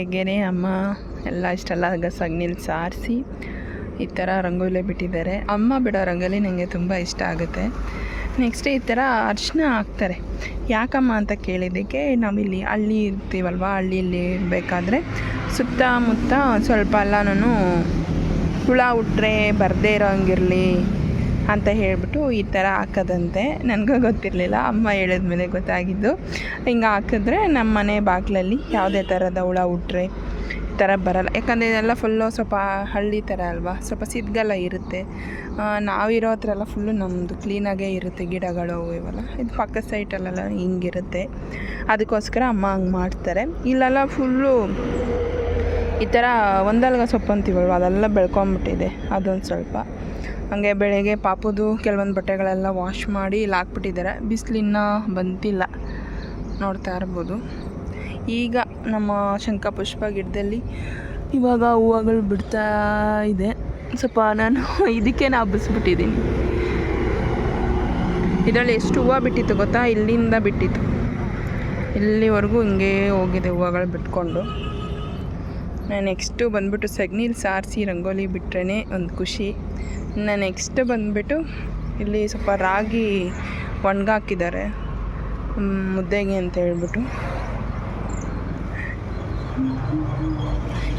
ಬೆಳಗ್ಗೆನೇ ಅಮ್ಮ, ಎಲ್ಲ ಇಷ್ಟೆಲ್ಲ ಗಸಗ್ನಿಲ್ ಸಾರಿಸಿ ಈ ಥರ ರಂಗೋಲಿ ಬಿಟ್ಟಿದ್ದಾರೆ. ಅಮ್ಮ ಬಿಡೋ ರಂಗೋಲಿ ನನಗೆ ತುಂಬ ಇಷ್ಟ ಆಗುತ್ತೆ. ನೆಕ್ಸ್ಟ್ ಈ ಥರ ಅರ್ಶಿನ ಹಾಕ್ತಾರೆ. ಯಾಕಮ್ಮ ಅಂತ ಕೇಳಿದ್ದಕ್ಕೆ ನಾವಿಲ್ಲಿ ಹಳ್ಳಿ ಇರ್ತೀವಲ್ವ ಹಳ್ಳಿಯಲ್ಲಿ ಇರಬೇಕಾದ್ರೆ ಸುತ್ತಮುತ್ತ ಸ್ವಲ್ಪ ಎಲ್ಲನೂ ಹುಳ ಹುಟ್ರೆ ಬರದೇ ಇರೋ ಹಂಗಿರಲಿ ಅಂತ ಹೇಳಿಬಿಟ್ಟು ಈ ಥರ ಹಾಕೋದಂತೆ. ನನಗೂ ಗೊತ್ತಿರಲಿಲ್ಲ, ಅಮ್ಮ ಹೇಳಿದ್ಮೇಲೆ ಗೊತ್ತಾಗಿದ್ದು. ಹಿಂಗೆ ಹಾಕಿದ್ರೆ ನಮ್ಮ ಮನೆ ಬಾಗಿಲಲ್ಲಿ ಯಾವುದೇ ಥರದ ಹುಳ ಹುಟ್ರೆ ಈ ಥರ ಬರಲ್ಲ. ಯಾಕಂದರೆ ಇದೆಲ್ಲ ಫುಲ್ಲು ಸ್ವಲ್ಪ ಹಳ್ಳಿ ಥರ ಅಲ್ವಾ? ಸ್ವಲ್ಪ ಸಿದ್ಗಲ್ಲ ಇರುತ್ತೆ. ನಾವಿರೋ ಹತ್ರ ಎಲ್ಲ ಫುಲ್ಲು ನಮ್ಮದು ಕ್ಲೀನಾಗೇ ಇರುತ್ತೆ ಗಿಡಗಳು ಇವೆಲ್ಲ. ಇದು ಪಕ್ಕದ ಸೈಟಲ್ಲೆಲ್ಲ ಹಿಂಗಿರುತ್ತೆ. ಅದಕ್ಕೋಸ್ಕರ ಅಮ್ಮ ಹಂಗೆ ಮಾಡ್ತಾರೆ. ಇಲ್ಲೆಲ್ಲ ಫುಲ್ಲು ಈ ಥರ ಒಂದಲ್ಗ ಸೊಪ್ಪು ಅಂತೀವಲ್ವ? ಅದೆಲ್ಲ ಬೆಳ್ಕೊಂಬಿಟ್ಟಿದೆ, ಅದೊಂದು ಸ್ವಲ್ಪ. ಹಾಗೆ ಬೆಳಗ್ಗೆ ಪಾಪುದು ಕೆಲವೊಂದು ಬಟ್ಟೆಗಳೆಲ್ಲ ವಾಶ್ ಮಾಡಿ ಇಲ್ಲಿ ಹಾಕ್ಬಿಟ್ಟಿದ್ದಾರೆ. ಬಿಸಿಲಿನ್ನ ಬಂತಿಲ್ಲ. ನೋಡ್ತಾ ಇರ್ಬೋದು. ಈಗ ನಮ್ಮ ಶಂಖಪುಷ್ಪ ಗಿಡದಲ್ಲಿ ಇವಾಗ ಹೂವುಗಳು ಬಿಡ್ತಾ ಇದೆ. ಸ್ವಲ್ಪ ನಾನು ಇದಕ್ಕೆ ಹಬ್ಬಿಸ್ಬಿಟ್ಟಿದ್ದೀನಿ ಇದರಲ್ಲಿ ಎಷ್ಟು ಹೂವು ಬಿಟ್ಟಿತ್ತು ಗೊತ್ತಾ? ಇಲ್ಲಿಂದ ಬಿಟ್ಟಿತ್ತು. ಇಲ್ಲಿವರೆಗೂ ಹಿಂಗೆ ಹೋಗಿದೆ ಹೂವುಗಳು ಬಿಟ್ಕೊಂಡು. ನೆಕ್ಸ್ಟು ಬಂದ್ಬಿಟ್ಟು ಸಗ್ನೀಲಿ ಸಾರಿಸಿ ರಂಗೋಲಿ ಬಿಟ್ರೇ ಒಂದು ಖುಷಿ. ನಾನು ನೆಕ್ಸ್ಟ್ ಬಂದುಬಿಟ್ಟು ಇಲ್ಲಿ ಸ್ವಲ್ಪ ರಾಗಿ ಒಣಗಾಕಿದ್ದಾರೆ. ಮುದ್ದೆಗೆ ಅಂತ ಹೇಳ್ಬಿಟ್ಟು.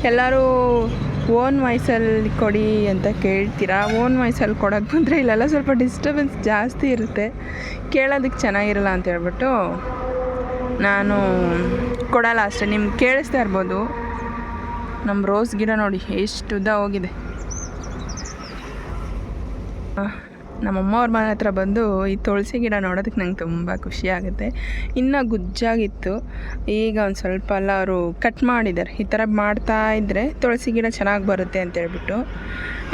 ಎಲ್ಲರೂ ಓನ್ ವಾಯ್ಸಲ್ಲಿ ಕೊಡಿ ಅಂತ ಕೇಳ್ತೀರಾ? ಓನ್ ವಾಯ್ಸಲ್ಲಿ ಕೊಡೋಕ್ಕೆ ಬಂದರೆ ಇಲ್ಲೆಲ್ಲ ಸ್ವಲ್ಪ ಡಿಸ್ಟರ್ಬೆನ್ಸ್ ಜಾಸ್ತಿ ಇರುತ್ತೆ. ಕೇಳೋದಕ್ಕೆ ಚೆನ್ನಾಗಿರಲ್ಲ ಅಂತ ಹೇಳ್ಬಿಟ್ಟು ನಾನು ಕೊಡಲ್ಲ ಅಷ್ಟೇ, ನಿಮ್ಗೆ ಕೇಳಿಸ್ತಾ ಇರ್ಬೋದು. ನಮ್ಮ ರೋಸ್ ಗಿಡ ನೋಡಿ ಎಷ್ಟು ಉದ್ದ ಹೋಗಿದೆ. ನಮ್ಮಮ್ಮ ಅವ್ರ ಮನೆ ಹತ್ರ ಬಂದು ಈ ತುಳಸಿ ಗಿಡ ನೋಡೋದಕ್ಕೆ ನಂಗೆ ತುಂಬ ಖುಷಿ ಆಗುತ್ತೆ. ಇನ್ನೂ ಗುಜ್ಜಾಗಿತ್ತು. ಈಗ ಒಂದು ಸ್ವಲ್ಪ ಎಲ್ಲ ಅವರು ಕಟ್ ಮಾಡಿದ್ದಾರೆ. ಈ ಥರ ಮಾಡ್ತಾ ಇದ್ದರೆ ತುಳಸಿ ಗಿಡ ಚೆನ್ನಾಗಿ ಬರುತ್ತೆ ಅಂತ ಹೇಳ್ಬಿಟ್ಟು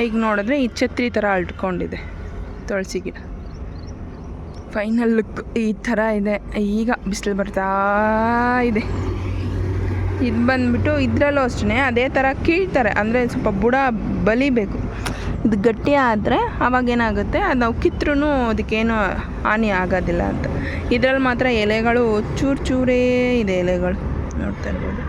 ಈಗ ನೋಡಿದ್ರೆ ಈ ಛತ್ರಿ ಥರ ಅಲ್ಟ್ಕೊಂಡಿದೆ ತುಳಸಿ ಗಿಡ. ಫೈನಲ್ ಲುಕ್ ಈ ಥರ ಇದೆ. ಈಗ ಬಿಸಿಲು ಬರ್ತಾ ಇದೆ. ಇದು ಬಂದುಬಿಟ್ಟು ಇದರಲ್ಲೂ ಅಷ್ಟೇ ಅದೇ ಥರ ಕೀಳ್ತಾರೆ. ಅಂದರೆ ಸ್ವಲ್ಪ ಬುಡ ಬಲಿಬೇಕು ಇದು ಗಟ್ಟಿ ಆದರೆ ಅವಾಗ ಏನಾಗುತ್ತೆ, ಅದು ನಾವು ಕಿತ್ರೂ ಅದಕ್ಕೇನು ಹಾನಿ ಆಗೋದಿಲ್ಲ ಅಂತ. ಇದರಲ್ಲಿ ಮಾತ್ರ ಎಲೆಗಳು ಚೂರು ಚೂರೇ ಇದೆ ಎಲೆಗಳು. ನೋಡ್ತಾ ಇರ್ಬೋದು.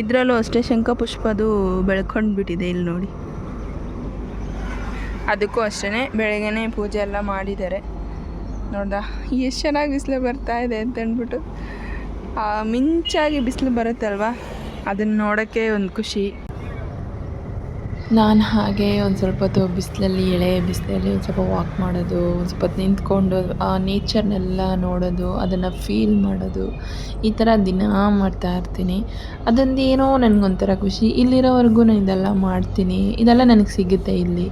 ಇದರಲ್ಲೂ ಅಷ್ಟೇ ಶಂಖಪುಷ್ಪದು ಬೆಳ್ಕೊಂಡು ಬಿಟ್ಟಿದೆ ಇಲ್ಲಿ ನೋಡಿ. ಅದಕ್ಕೂ ಅಷ್ಟೇ ಬೆಳಗ್ಗೆನೇ ಪೂಜೆ ಎಲ್ಲ ಮಾಡಿದ್ದಾರೆ. ನೋಡ್ದಾ, ಎಷ್ಟು ಚೆನ್ನಾಗಿ ಬಿಸಿಲು ಬರ್ತಾ ಇದೆ ಅಂತ ಅಂದ್ಬಿಟ್ಟು ಮಿಂಚಾಗಿ ಬಿಸಿಲು ಬರುತ್ತಲ್ವ? ಅದನ್ನು ನೋಡೋಕ್ಕೆ ಒಂದು ಖುಷಿ. ನಾನು ಹಾಗೆ ಒಂದು ಸ್ವಲ್ಪ ಹೊತ್ತು ಬಿಸಿಲಲ್ಲಿ, ಎಳೆ ಬಿಸಿಲಲ್ಲಿ ಒಂದು ಸ್ವಲ್ಪ ವಾಕ್ ಮಾಡೋದು, ಒಂದು ಸ್ವಲ್ಪ ಹೊತ್ತು ನಿಂತ್ಕೊಂಡು, ಆ ನೇಚರ್ನೆಲ್ಲ ನೋಡೋದು, ಅದನ್ನು ಫೀಲ್ ಮಾಡೋದು, ಈ ಥರ ದಿನ ಮಾಡ್ತಾ ಇರ್ತೀನಿ. ಅದೊಂದು ಏನೋ ನನಗೊಂಥರ ಖುಷಿ. ಇಲ್ಲಿರೋವರೆಗೂ ನಾನು ಇದೆಲ್ಲ ಮಾಡ್ತೀನಿ. ಇದೆಲ್ಲ ನನಗೆ ಸಿಗುತ್ತೆ ಇಲ್ಲಿ.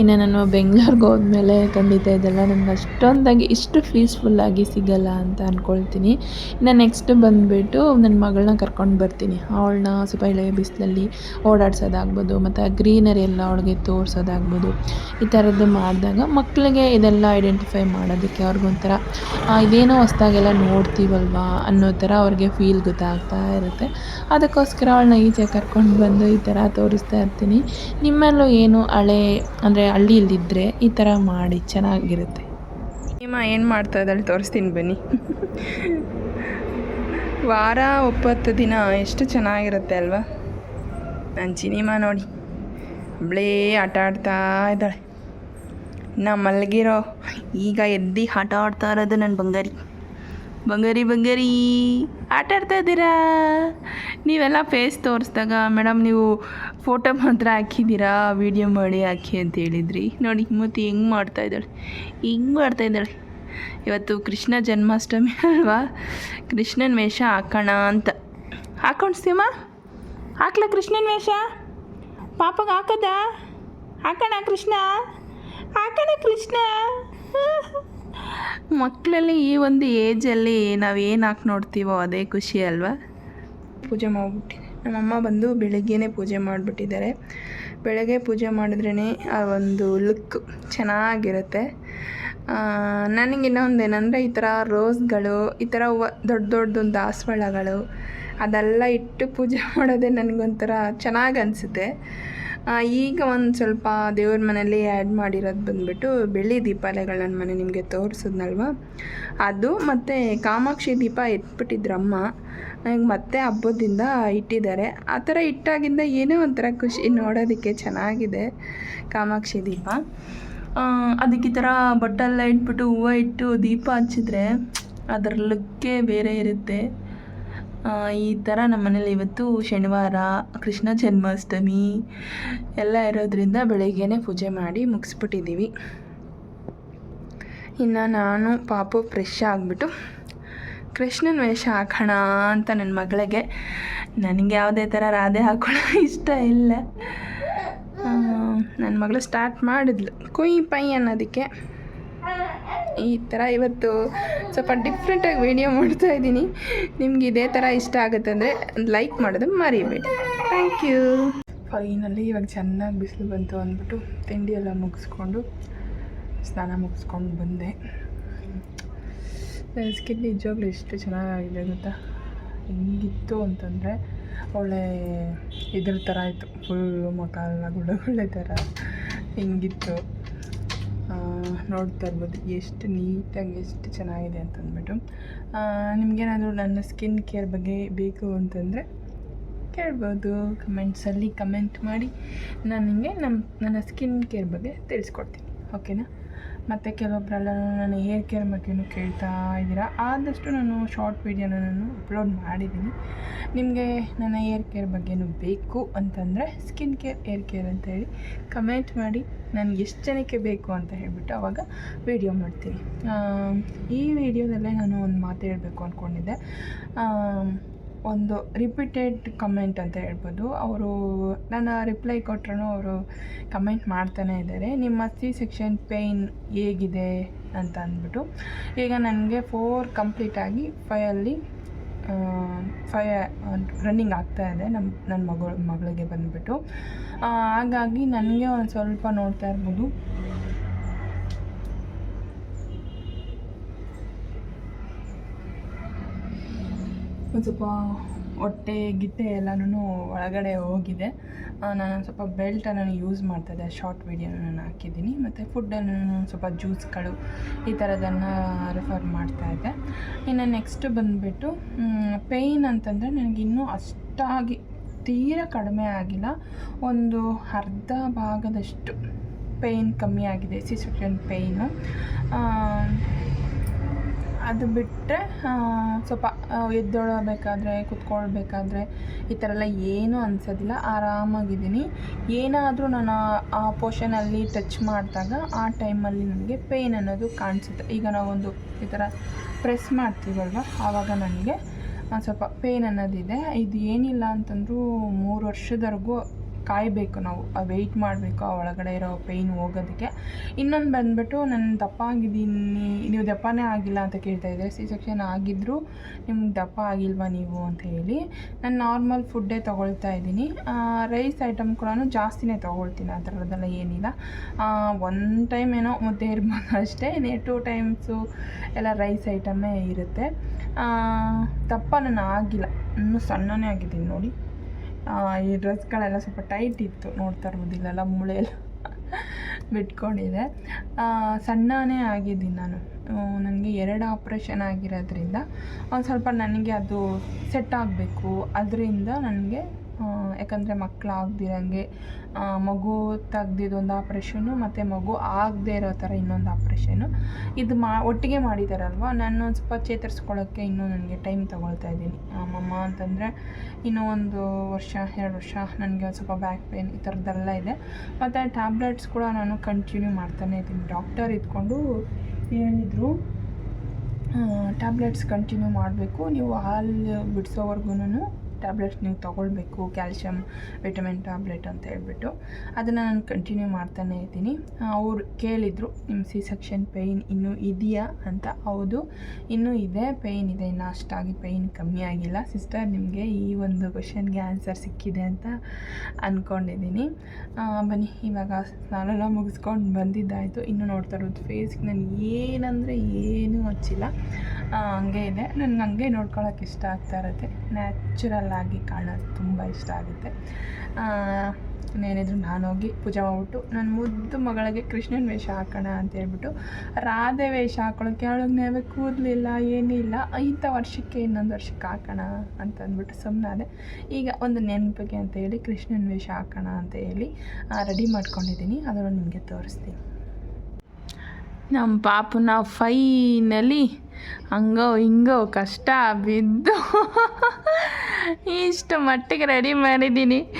ಇನ್ನು ನಾನು ಬೆಂಗ್ಳೂರಿಗೆ ಹೋದ್ಮೇಲೆ ಖಂಡಿತ ಇದೆಲ್ಲ ನನಗೆ ಅಷ್ಟೊಂದಾಗಿ, ಇಷ್ಟು ಪೀಸ್ಫುಲ್ಲಾಗಿ ಸಿಗಲ್ಲ ಅಂತ ಅಂದ್ಕೊಳ್ತೀನಿ ಇನ್ನು ನೆಕ್ಸ್ಟ್ ಬಂದುಬಿಟ್ಟು ನನ್ನ ಮಗಳನ್ನ ಕರ್ಕೊಂಡು ಬರ್ತೀನಿ. ಅವಳನ್ನ ಸ್ವಲ್ಪ ಎಳೆ ಬಿಸಿಲಲ್ಲಿ ಓಡಾಡ್ಸೋದಾಗ್ಬೋದು, ಮತ್ತು ಆ ಗ್ರೀನರಿ ಎಲ್ಲ ಅವಳಿಗೆ ತೋರಿಸೋದಾಗ್ಬೋದು. ಈ ಥರದ್ದು ಮಾಡಿದಾಗ ಮಕ್ಕಳಿಗೆ ಇದೆಲ್ಲ ಐಡೆಂಟಿಫೈ ಮಾಡೋದಕ್ಕೆ ಅವ್ರಿಗೊಂಥರ ಇದೇನೋ ಹೊಸ್ದಾಗೆಲ್ಲ ನೋಡ್ತೀವಲ್ವಾ? ಅನ್ನೋ ಥರ ಅವ್ರಿಗೆ ಫೀಲ್ ಗೊತ್ತಾಗ್ತಾ ಇರುತ್ತೆ. ಅದಕ್ಕೋಸ್ಕರ ಅವಳನ್ನ ಈಚೆ ಕರ್ಕೊಂಡು ಬಂದು ಈ ಥರ ತೋರಿಸ್ತಾ ಇರ್ತೀನಿ. ನಿಮ್ಮಲ್ಲೂ ಏನು ಹಳೆ, ಅಂದರೆ ಹಳ್ಳಿಯಲ್ಲಿದ್ದರೆ ಈ ಥರ ಮಾಡಿ, ಚೆನ್ನಾಗಿರುತ್ತೆ. ನಿಮ್ಮ ಏನು ಮಾಡ್ತಾ ಇದ್ದಾಳೆ? ತೋರಿಸ್ತೀನಿ ಬನ್ನಿ. ವಾರ, ಒಪ್ಪತ್ತು ದಿನ, ಎಷ್ಟು ಚೆನ್ನಾಗಿರುತ್ತೆ ಅಲ್ವಾ? ನಾನು ಸಿನಿಮಾ ನೋಡಿ. ಒಬ್ಳೇ ಆಟ ಆಡ್ತಾ ಇದ್ದಾಳೆ. ನಾ ಮಲಗಿರೋ. ಈಗ ಎದ್ದು ಆಟ ಆಡ್ತಾ ಇರೋದು ನನ್ನ ಬಂಗಾರಿ. ಬಂಗಾರಿ ಬಂಗಾರಿ, ಆಟ ಆಡ್ತಾ ಇದ್ದೀರಾ? ನೀವೆಲ್ಲ ಫೇಸ್ ತೋರಿಸ್ದಾಗ ಮೇಡಮ್ ನೀವು ಫೋಟೋ ಮಾತ್ರ ಹಾಕಿದ್ದೀರಾ? ವೀಡಿಯೋ ಮಾಡಿ ಹಾಕಿ ಅಂತ ಹೇಳಿದ್ರಿ. ನೋಡಿ ಮೂತಿ ಹೆಂಗೆ ಮಾಡ್ತಾ ಇದ್ದಾಳೆ. ಹಿಂಗೆ ಮಾಡ್ತಾ ಇದ್ದಾಳೆ. ಇವತ್ತು ಕೃಷ್ಣ ಜನ್ಮಾಷ್ಟಮಿ ಅಲ್ವಾ? ಕೃಷ್ಣನ ವೇಷ ಹಾಕೋಣ ಅಂತ. ಹಾಕೊಂಡ್ಸ್ತೀಮ್ಮ ಹಾಕ್ಲಾ ಕೃಷ್ಣನ ವೇಷ? ಪಾಪಗೆ ಹಾಕದ? ಹಾಕೋಣ ಕೃಷ್ಣ. ಹಾಕೋಣ ಕೃಷ್ಣ. ಮಕ್ಕಳಲ್ಲಿ ಈ ಒಂದು ಏಜಲ್ಲಿ ನಾವು ಏನು ಹಾಕಿ ನೋಡ್ತೀವೋ ಅದೇ ಖುಷಿ ಅಲ್ವಾ? ಪೂಜೆ ಮಾಡಿಬಿಟ್ಟಿದೆ. ನಮ್ಮಮ್ಮ ಬಂದು ಬೆಳಗ್ಗೆನೇ ಪೂಜೆ ಮಾಡಿಬಿಟ್ಟಿದ್ದಾರೆ. ಬೆಳಗ್ಗೆ ಪೂಜೆ ಮಾಡಿದ್ರೇ ಆ ಒಂದು ಲುಕ್ ಚೆನ್ನಾಗಿರುತ್ತೆ. ನನಗೆ ಇನ್ನೊಂದು ಏನಂದರೆ ಈ ಥರ ರೋಸ್ಗಳು ಈ ಥರ ದೊಡ್ಡ ದೊಡ್ಡದೊಂದು ದಾಸವಾಳಗಳು ಅದೆಲ್ಲ ಇಟ್ಟು ಪೂಜೆ ಮಾಡೋದೇ ನನಗೊಂಥರ ಚೆನ್ನಾಗಿ ಅನಿಸುತ್ತೆ. ಈಗ ಒಂದು ಸ್ವಲ್ಪ ದೇವ್ರ ಮನೇಲಿ ಆ್ಯಡ್ ಮಾಡಿರೋದು ಬಂದುಬಿಟ್ಟು ಬೆಳ್ಳಿ ದೀಪಾಲೆಗಳು ನನ್ನ ಮನೆ ನಿಮಗೆ ತೋರಿಸಿದ್ನಲ್ವ? ಅದು ಮತ್ತು ಕಾಮಾಕ್ಷಿ ದೀಪ ಎತ್ಬಿಟ್ಟಿದ್ರಮ್ಮ ನನಗೆ ಮತ್ತೆ ಹಬ್ಬದಿಂದ ಇಟ್ಟಿದ್ದಾರೆ. ಆ ಥರ ಇಟ್ಟಾಗಿಂದ ಏನೋ ಒಂಥರ ಖುಷಿ ನೋಡೋದಕ್ಕೆ ಚೆನ್ನಾಗಿದೆ ಕಾಮಾಕ್ಷಿ ದೀಪ. ಅದಕ್ಕೆ ಈ ಥರ ಬಟ್ಟೆಲ್ಲ ಇಟ್ಬಿಟ್ಟು ಹೂವು ಇಟ್ಟು ದೀಪ ಹಚ್ಚಿದ್ರೆ ಅದರ ಲುಕ್ಕೇ ಬೇರೆ ಇರುತ್ತೆ. ಈ ಥರ ನಮ್ಮ ಮನೇಲಿ ಇವತ್ತು ಶನಿವಾರ, ಕೃಷ್ಣ ಜನ್ಮಾಷ್ಟಮಿ ಎಲ್ಲ ಇರೋದ್ರಿಂದ ಬೆಳಗ್ಗೆನೇ ಪೂಜೆ ಮಾಡಿ ಮುಗಿಸ್ಬಿಟ್ಟಿದ್ದೀವಿ. ಇನ್ನು ನಾನು ಪಾಪು ಫ್ರೆಶ್ ಆಗಿಬಿಟ್ಟು ಕೃಷ್ಣನ ವೇಷ ಹಾಕೋಣ ಅಂತ ನನ್ನ ಮಗಳಿಗೆ. ನನಗೆ ಯಾವುದೇ ಥರ ರಾಧೆ ಹಾಕೋಣ ಇಷ್ಟ ಇಲ್ಲ. ನನ್ನ ಮಗಳು ಸ್ಟಾರ್ಟ್ ಮಾಡಿದ್ಲು. ಕುಯ್ ಪೈ ಅನ್ನೋದಕ್ಕೆ. ಈ ಥರ ಇವತ್ತು ಸ್ವಲ್ಪ ಡಿಫ್ರೆಂಟಾಗಿ ವೀಡಿಯೋ ಮಾಡ್ತಾ ಇದ್ದೀನಿ. ನಿಮ್ಗೆ ಇದೇ ಥರ ಇಷ್ಟ ಆಗುತ್ತೆ ಅಂದರೆ ಲೈಕ್ ಮಾಡೋದು ಮರಿಬೇಡಿ. ಥ್ಯಾಂಕ್ ಯು ಫೈನಲಿ ಇವಾಗ ಚೆನ್ನಾಗಿ ಬಿಸಿಲು ಬಂತು ಅಂದ್ಬಿಟ್ಟು ತಿಂಡಿ ಎಲ್ಲ ಮುಗಿಸ್ಕೊಂಡು ಸ್ನಾನ ಮುಗಿಸ್ಕೊಂಡು ಬಂದೆ. ಸ್ಕಿನ್ ನಿಜವಾಗ್ಲೂ ಎಷ್ಟು ಚೆನ್ನಾಗಿದೆ ಗೊತ್ತಾ? ಹೆಂಗಿತ್ತು ಅಂತಂದರೆ ಒಳ್ಳೆ ಇದ್ರ ಥರ ಇತ್ತು ಫುಲ್ಲು ಎಲ್ಲ ಗುಳ್ಳೆ ಥರ. ಹಿಂಗಿತ್ತು? ನೋಡ್ತಾ ಇರ್ಬೋದು, ಎಷ್ಟು ನೀಟಾಗಿ ಎಷ್ಟು ಚೆನ್ನಾಗಿದೆ ಅಂತಂದ್ಬಿಟ್ಟು. ನಿಮಗೇನಾದರೂ ನನ್ನ ಸ್ಕಿನ್ ಕೇರ್ ಬಗ್ಗೆ ಬೇಕು ಅಂತಂದರೆ ಕೇಳ್ಬೋದು. ಕಮೆಂಟ್ಸಲ್ಲಿ ಕಮೆಂಟ್ ಮಾಡಿ. ನಾನು ನಿಮಗೆ ನಮ್ಮ ನನ್ನ ಸ್ಕಿನ್ ಕೇರ್ ಬಗ್ಗೆ ತಿಳಿಸ್ಕೊಡ್ತೀನಿ. ಓಕೆನಾ ಮತ್ತು ಕೆಲವೊಬ್ಬರೆಲ್ಲ ನನ್ನ ಹೇರ್ ಕೇರ್ ಬಗ್ಗೆಯೂ ಕೇಳ್ತಾ ಇದ್ದೀರಾ. ಆದಷ್ಟು ನಾನು ಶಾರ್ಟ್ ವೀಡಿಯೋನ ನಾನು ಅಪ್ಲೋಡ್ ಮಾಡಿದ್ದೀನಿ. ನಿಮಗೆ ನನ್ನ ಹೇರ್ ಕೇರ್ ಬಗ್ಗೆಯೂ ಬೇಕು ಅಂತಂದರೆ ಸ್ಕಿನ್ ಕೇರ್ ಹೇರ್ ಕೇರ್ ಅಂತ ಹೇಳಿ ಕಮೆಂಟ್ ಮಾಡಿ. ನನಗೆ ಎಷ್ಟು ಜನಕ್ಕೆ ಬೇಕು ಅಂತ ಹೇಳಿಬಿಟ್ಟು ಅವಾಗ ವೀಡಿಯೋ ಮಾಡ್ತೀನಿ. ಈ ವಿಡಿಯೋದಲ್ಲೇ ನಾನು ಒಂದು ಮಾತು ಹೇಳಬೇಕು ಅಂದ್ಕೊಂಡಿದ್ದೆ ಒಂದು ರಿಪೀಟೆಡ್ ಕಮೆಂಟ್ ಅಂತ ಹೇಳ್ಬೋದು. ಅವರು ನಾನು ರಿಪ್ಲೈ ಕೊಟ್ರೂ ಅವರು ಕಮೆಂಟ್ ಮಾಡ್ತಾನೆ ಇದ್ದಾರೆ. ನಿಮ್ಮ ಸಿ ಸೆಕ್ಷನ್ ಪೇಯ್ನ್ ಹೇಗಿದೆ ಅಂತ ಅಂದ್ಬಿಟ್ಟು. ಈಗ ನನಗೆ ಫೋರ್ ಕಂಪ್ಲೀಟಾಗಿ ಫೈಯಲ್ಲಿ ಫೈ ರನ್ನಿಂಗ್ ಆಗ್ತಾ ಇದೆ ನಮ್ಮ, ನನ್ನ ಮಗಳು, ಮಗಳಿಗೆ ಬಂದುಬಿಟ್ಟು. ಹಾಗಾಗಿ ನನಗೆ ಒಂದು ಸ್ವಲ್ಪ ನೋಡ್ತಾ ಇರ್ಬೋದು. ಒಂದು ಸ್ವಲ್ಪ ಹೊಟ್ಟೆ, ಗಿಟ್ಟೆ ಎಲ್ಲನೂ ಒಳಗಡೆ ಹೋಗಿದೆ. ನಾನು ಸ್ವಲ್ಪ ಬೆಲ್ಟನ್ನು ಯೂಸ್ ಮಾಡ್ತಾಯಿದ್ದೆ ಶಾರ್ಟ್ ವೀಡಿಯೋನ ನಾನು ಹಾಕಿದ್ದೀನಿ. ಮತ್ತು ಫುಡ್ಡನ್ನು ನಾನು ಸ್ವಲ್ಪ ಜ್ಯೂಸ್ಗಳು ಈ ಥರದನ್ನು ರೆಫರ್ ಮಾಡ್ತಾಯಿದ್ದೆ ಇನ್ನು ನೆಕ್ಸ್ಟ್ ಬಂದುಬಿಟ್ಟು ಪೇಯ್ನ್ ಅಂತಂದರೆ ನನಗಿನ್ನೂ ಅಷ್ಟಾಗಿ ತೀರ ಕಡಿಮೆ ಆಗಿಲ್ಲ. ಒಂದು ಅರ್ಧ ಭಾಗದಷ್ಟು ಪೇಯ್ನ್ ಕಮ್ಮಿ ಆಗಿದೆ. ಸಿಸ್ಟನ್ ಪೇಯ್ನು ಅದು ಬಿಟ್ಟರೆ ಸ್ವಲ್ಪ ಎದ್ದೊಳಬೇಕಾದ್ರೆ, ಕುತ್ಕೊಳ್ಬೇಕಾದ್ರೆ ಈ ಥರ ಎಲ್ಲ ಏನೂ ಅನಿಸೋದಿಲ್ಲ. ಆರಾಮಾಗಿದ್ದೀನಿ. ಏನಾದರೂ ನಾನು ಆ- ಪೋರ್ಷನಲ್ಲಿ ಟಚ್ ಮಾಡಿದಾಗ ಆ ಟೈಮಲ್ಲಿ ನನಗೆ ಪೇಯ್ನ್ ಅನ್ನೋದು ಕಾಣಿಸುತ್ತೆ. ಈಗ ನಾವೊಂದು ಈ ಥರ ಪ್ರೆಸ್ ಮಾಡ್ತೀವಲ್ವ? ಆವಾಗ ನನಗೆ ಸ್ವಲ್ಪ ಪೇಯ್ನ್ ಅನ್ನೋದಿದೆ. ಇದು ಏನಿಲ್ಲ ಅಂತಂದರೂ ಮೂರು ವರ್ಷದವರೆಗೂ ಕಾಯಬೇಕು, ನಾವು ವೆಯ್ಟ್ ಮಾಡಬೇಕು, ಆ ಒಳಗಡೆ ಇರೋ ಪೇಯ್ನ್ ಹೋಗೋದಕ್ಕೆ. ಇನ್ನೊಂದು ಬಂದುಬಿಟ್ಟು ನಾನು ದಪ್ಪ ಆಗಿದ್ದೀನಿ ನೀವು ದಪ್ಪನೇ ಆಗಿಲ್ಲ ಅಂತ ಕೇಳ್ತಾ ಇದ್ದಾರೆ. ಸಿ ಸೆಕ್ಷನ್ ಆಗಿದ್ದರೂ ನಿಮ್ಗೆ ದಪ್ಪ ಆಗಿಲ್ವಾ ನೀವು ಅಂತ ಹೇಳಿ ನಾನು ನಾರ್ಮಲ್ ಫುಡ್ಡೇ ತೊಗೊಳ್ತಾ ಇದ್ದೀನಿ. ರೈಸ್ ಐಟಮ್ ಕೂಡ ಜಾಸ್ತಿನೇ ತೊಗೊಳ್ತೀನಿ ಆ ಥರದ್ದೆಲ್ಲ ಏನಿಲ್ಲ ಒನ್ ಟೈಮ್ ಏನೋ ಮುದ್ದೆ ಇರ್ಬೋದು ಅಷ್ಟೇ ಟೂ ಟೈಮ್ಸು ಎಲ್ಲ ರೈಸ್ ಐಟಮೇ ಇರುತ್ತೆ. ದಪ್ಪ ನಾನು ಆಗಿಲ್ಲ, ಇನ್ನೂ ಸಣ್ಣನೇ ಆಗಿದ್ದೀನಿ ನೋಡಿ. ಈ ಡ್ರೆಸ್ಗಳೆಲ್ಲ ಸ್ವಲ್ಪ ಟೈಟ್ ಇತ್ತು, ನೋಡ್ತಾ ಇರ್ಬೋದು ಇಲ್ಲೆಲ್ಲ ಮೂಳೆ ಬಿಟ್ಕೊಂಡಿದೆ ಸಣ್ಣನೇ ಆಗಿದ್ದೀನಿ ನಾನು. ನನಗೆ ಎರಡು ಆಪ್ರೇಷನ್ ಆಗಿರೋದ್ರಿಂದ, ಒಂದು ಸ್ವಲ್ಪ ನನಗೆ ಅದು ಸೆಟ್ ಆಗಬೇಕು. ಅದರಿಂದ ನನಗೆ ಯಾಕಂದರೆ ಮಕ್ಕಳು ಆಗದಿರಂಗೆ ಮಗು ತೆಗ್ದಿದ್ದೊಂದು ಆಪ್ರೇಷನ್ನು ಮತ್ತು ಮಗು ಆಗದೇ ಇರೋ ಥರ ಇನ್ನೊಂದು ಆಪ್ರೇಷನು ಇದು ಮಾ, ಒಟ್ಟಿಗೆ ಮಾಡಿದಾರಲ್ವ? ನಾನು ಸ್ವಲ್ಪ ಚೇತರಿಸ್ಕೊಳ್ಳೋಕ್ಕೆ ಇನ್ನೂ ನನಗೆ ಟೈಮ್ ತೊಗೊಳ್ತಾ ಇದ್ದೀನಿ. ಅಮ್ಮಮ್ಮ ಅಂತಂದರೆ ಇನ್ನೂ ಒಂದು ವರ್ಷ, ಎರಡು ವರ್ಷ ನನಗೆ ಒಂದು ಸ್ವಲ್ಪ ಬ್ಯಾಕ್ ಪೇನ್ ಈ ಥರದ್ದೆಲ್ಲ ಇದೆ. ಮತ್ತು ಟ್ಯಾಬ್ಲೆಟ್ಸ್ ಕೂಡ ನಾನು ಕಂಟಿನ್ಯೂ ಮಾಡ್ತಾನೆ ಇದ್ದೀನಿ. ಡಾಕ್ಟರ್ ಇದ್ಕೊಂಡು ಹೇಳಿದರು ಟ್ಯಾಬ್ಲೆಟ್ಸ್ ಕಂಟಿನ್ಯೂ ಮಾಡಬೇಕು. ನೀವು ಹಾಲು ಬಿಡಿಸೋವರೆಗೂ ಟ್ಯಾಬ್ಲೆಟ್ಸ್ ನೀವು ತೊಗೊಳ್ಬೇಕು ಕ್ಯಾಲ್ಶಿಯಮ್ ವಿಟಮಿನ್ ಟ್ಯಾಬ್ಲೆಟ್ ಅಂತ ಹೇಳ್ಬಿಟ್ಟು ಅದನ್ನು ನಾನು ಕಂಟಿನ್ಯೂ ಮಾಡ್ತಾನೆ ಇದ್ದೀನಿ. ಅವ್ರು ಕೇಳಿದರು ನಿಮ್ಮ ಸಿ ಸೆಕ್ಷನ್ ಪೇಯ್ನ್ ಇನ್ನೂ ಇದೆಯಾ? ಅಂತ. ಹೌದು, ಇನ್ನೂ ಇದೆ ಪೇಯ್ನ್ ಇದೆ, ಇನ್ನು ಅಷ್ಟಾಗಿ ಪೇಯ್ನ್ ಕಮ್ಮಿ ಆಗಿಲ್ಲ. ಸಿಸ್ಟರ್ ನಿಮಗೆ ಈ ಒಂದು ಕ್ವಶನ್ಗೆ ಆನ್ಸರ್ ಸಿಕ್ಕಿದೆ ಅಂತ ಅಂದ್ಕೊಂಡಿದ್ದೀನಿ ಬನ್ನಿ, ಇವಾಗ ಸ್ನಾನ ಮುಗಿಸ್ಕೊಂಡು ಬಂದಿದ್ದಾಯಿತು. ಇನ್ನು ನೋಡ್ತಾ ಇರೋದು ಫೇಸ್ಗೆ ನಾನು ಏನಂದರೆ ಏನೂ ಹಚ್ಚಿಲ್ಲ ಹಂಗೆ ಇದೆ. ನನಗೆ ಹಂಗೆ ನೋಡ್ಕೊಳಕ್ಕೆ ಇಷ್ಟ ಆಗ್ತಾ ಇರುತ್ತೆ. ನ್ಯಾಚುರಲ್ ಆಗಿ ಕಾಣೋದು ತುಂಬ ಇಷ್ಟ ಆಗುತ್ತೆ. ಇನ್ನೇನಿದ್ರು ನಾನು ಹೋಗಿ ಪೂಜೆ ಮಾಡಿಬಿಟ್ಟು ನನ್ನ ಮುದ್ದು ಮಗಳಿಗೆ ಕೃಷ್ಣನ ವೇಷ ಹಾಕೋಣ ಅಂತ ಹೇಳ್ಬಿಟ್ಟು ರಾಧೆ ವೇಷ ಹಾಕೊಳ್ಳೋಕೆ ಅವಳಿಗೆ ನಾವೇ ಕೂದಲಿಲ್ಲ, ಏನಿಲ್ಲ ಇಂಥ ವರ್ಷಕ್ಕೆ ಇನ್ನೊಂದು ವರ್ಷಕ್ಕೆ ಹಾಕೋಣ ಅಂತ ಅಂದ್ಬಿಟ್ಟು ಸುಮ್ಮನಾದೆ ಈಗ ಒಂದು ನೆನಪಿಗೆ ಅಂತ ಹೇಳಿ ಕೃಷ್ಣನ ವೇಷ ಹಾಕೋಣ ಅಂತ ಹೇಳಿ ರೆಡಿ ಮಾಡ್ಕೊಂಡಿದ್ದೀನಿ. ಅದನ್ನು ನಿಮಗೆ ತೋರಿಸ್ತೀನಿ. ನಮ್ಮ ಪಾಪನ ಫೈನಲಿ ಹಂಗೋ, ಹಿಂಗೋ, ಕಷ್ಟ ಬಿದ್ದು. ಇಷ್ಟು ಮಟ್ಟಿಗೆ ರೆಡಿ ಮಾಡಿದ್ದೀನಿ.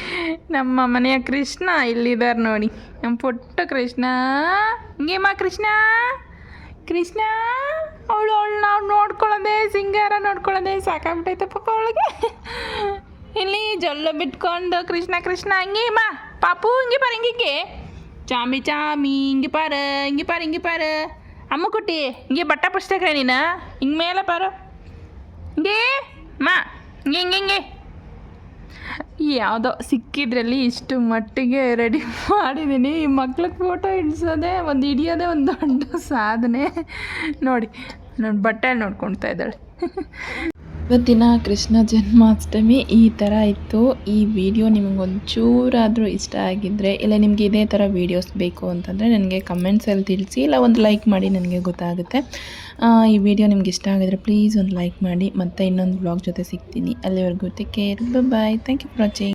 ನಮ್ಮ ಮನೆಯ ಕೃಷ್ಣ ಇಲ್ಲಿದ್ದಾರೆ ನೋಡಿ. ನಮ್ಮ ಪುಟ್ಟ ಕೃಷ್ಣ. ಹಿಂಗೇಮ್ಮ ಕೃಷ್ಣ. ಕೃಷ್ಣ, ಅವಳು ಅವಳು ನಾವು ನೋಡ್ಕೊಳ್ಳೋದೆ, ಸಿಂಗಾರ ನೋಡ್ಕೊಳ್ಳೋದೆ ಸಾಕಾಗ್ಬಿಟ್ಟೈತೆ ಪಾಪ ಅವಳಿಗೆ. ಇಲ್ಲಿ ಜೊಲ್ಲು ಬಿಟ್ಕೊಂಡು ಕೃಷ್ಣ ಕೃಷ್ಣ ಹಂಗೇಮ್ಮ ಪಾಪು, ಹಿಂಗೆ ಪಾರ ಹಿಂಗೆ ಚಾಮಿ ಚಾಮಿ, ಹಿಂಗೆ ಪಾರ ಹಿಂಗೆ ಪಾರ ಹಿಂಗೆ ಪಾರ. ಅಮ್ಮ ಕುಟ್ಟಿ, ಹಿಂಗೆ ಬಟ್ಟ ಪುಸ್ತಕ ನೀನು? ಹಿಂಗೆ ಮೇಲೆ ಪಾರು ಹಿಂಗೆ, ಮಾ, ಹಿಂಗೆ ಹಿಂಗೆ ಹಿಂಗೆ. ಯಾವುದೋ ಸಿಕ್ಕಿದ್ರಲ್ಲಿ ಇಷ್ಟು ಮಟ್ಟಿಗೆ ರೆಡಿ ಮಾಡಿದ್ದೀನಿ ಈ ಮಕ್ಳಿಗೆ ಫೋಟೋ ಹಿಡ್ಸೋದೇ ಒಂದು ಹಿಡಿಯೋದೇ ಒಂದು ದೊಡ್ಡ ಸಾಧನೆ. ನೋಡಿ ನನ್ನ ಬಟ್ಟೆ ನೋಡ್ಕೊಳ್ತಾ ಇದ್ದಾಳೆ. ಇವತ್ತಿನ ಕೃಷ್ಣ ಜನ್ಮಾಷ್ಟಮಿ ಈ ಥರ ಇತ್ತು. ಈ ವಿಡಿಯೋ ನಿಮಗೆ ಒಂಚೂರಾದರೂ ಇಷ್ಟ ಆಗಿದ್ದರೆ ಇಲ್ಲ ನಿಮಗೆ ಇದೇ ಥರ ವೀಡಿಯೋಸ್ ಬೇಕು ಅಂತಂದರೆ ನನಗೆ ಕಮೆಂಟ್ಸಲ್ಲಿ ತಿಳಿಸಿ, ಇಲ್ಲ ಒಂದು ಲೈಕ್ ಮಾಡಿ ನನಗೆ ಗೊತ್ತಾಗುತ್ತೆ. ಈ ವಿಡಿಯೋ ನಿಮ್ಗೆ ಇಷ್ಟ ಆಗಿದ್ರೆ ಪ್ಲೀಸ್ ಒಂದು ಲೈಕ್ ಮಾಡಿ, ಮತ್ತೆ ಇನ್ನೊಂದು ಬ್ಲಾಗ್ ಜೊತೆ ಸಿಗ್ತೀನಿ. ಅಲ್ಲಿವರೆಗೂ take care bye thank you for